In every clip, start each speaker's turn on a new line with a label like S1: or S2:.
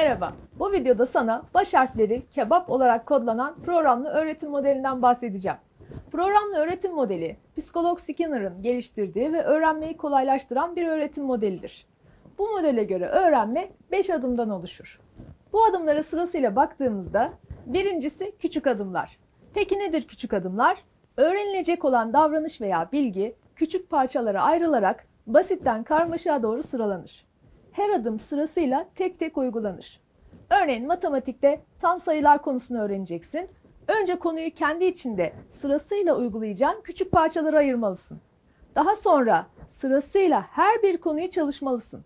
S1: Merhaba, bu videoda sana baş harfleri kebap olarak kodlanan programlı öğretim modelinden bahsedeceğim. Programlı öğretim modeli, psikolog Skinner'ın geliştirdiği ve öğrenmeyi kolaylaştıran bir öğretim modelidir. Bu modele göre öğrenme 5 adımdan oluşur. Bu adımlara sırasıyla baktığımızda birincisi küçük adımlar. Peki nedir küçük adımlar? Öğrenilecek olan davranış veya bilgi küçük parçalara ayrılarak basitten karmaşığa doğru sıralanır. Her adım sırasıyla tek tek uygulanır. Örneğin matematikte tam sayılar konusunu öğreneceksin. Önce konuyu kendi içinde sırasıyla uygulayacağın küçük parçalara ayırmalısın. Daha sonra sırasıyla her bir konuyu çalışmalısın.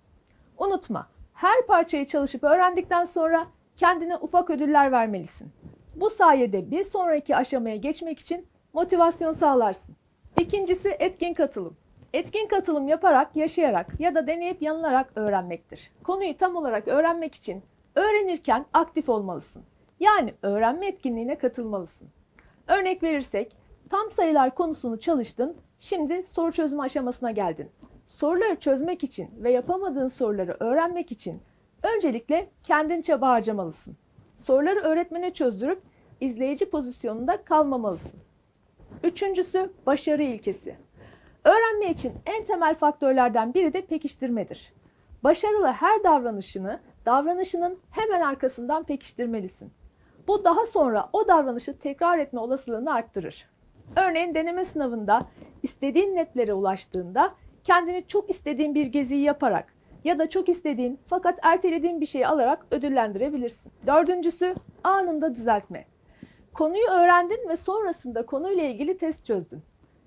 S1: Unutma, her parçayı çalışıp öğrendikten sonra kendine ufak ödüller vermelisin. Bu sayede bir sonraki aşamaya geçmek için motivasyon sağlarsın. İkincisi etkin katılım. Etkin katılım yaparak, yaşayarak ya da deneyip yanılarak öğrenmektir. Konuyu tam olarak öğrenmek için öğrenirken aktif olmalısın. Yani öğrenme etkinliğine katılmalısın. Örnek verirsek, tam sayılar konusunu çalıştın, şimdi soru çözme aşamasına geldin. Soruları çözmek için ve yapamadığın soruları öğrenmek için öncelikle kendin çaba harcamalısın. Soruları öğretmene çözdürüp izleyici pozisyonunda kalmamalısın. Üçüncüsü başarı ilkesi. Öğrenme için en temel faktörlerden biri de pekiştirmedir. Başarılı her davranışını davranışının hemen arkasından pekiştirmelisin. Bu daha sonra o davranışı tekrar etme olasılığını arttırır. Örneğin deneme sınavında istediğin netlere ulaştığında kendini çok istediğin bir geziyi yaparak ya da çok istediğin fakat ertelediğin bir şeyi alarak ödüllendirebilirsin. Dördüncüsü anında düzeltme. Konuyu öğrendin ve sonrasında konuyla ilgili test çözdün.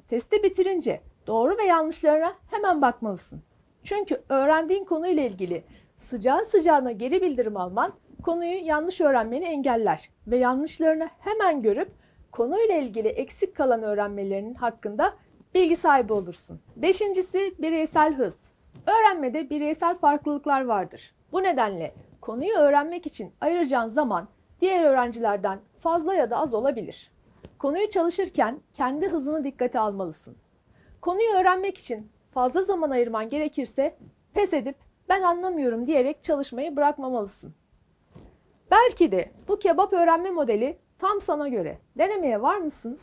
S1: Testi bitirince doğru ve yanlışlarına hemen bakmalısın. Çünkü öğrendiğin konuyla ilgili sıcağı sıcağına geri bildirim alman konuyu yanlış öğrenmeni engeller ve yanlışlarını hemen görüp konuyla ilgili eksik kalan öğrenmelerinin hakkında bilgi sahibi olursun. Beşincisi bireysel hız. Öğrenmede bireysel farklılıklar vardır. Bu nedenle konuyu öğrenmek için ayıracağın zaman diğer öğrencilerden fazla ya da az olabilir. Konuyu çalışırken kendi hızını dikkate almalısın. Konuyu öğrenmek için fazla zaman ayırman gerekirse pes edip ben anlamıyorum diyerek çalışmayı bırakmamalısın. Belki de bu kebap öğrenme modeli tam sana göre. Denemeye var mısın?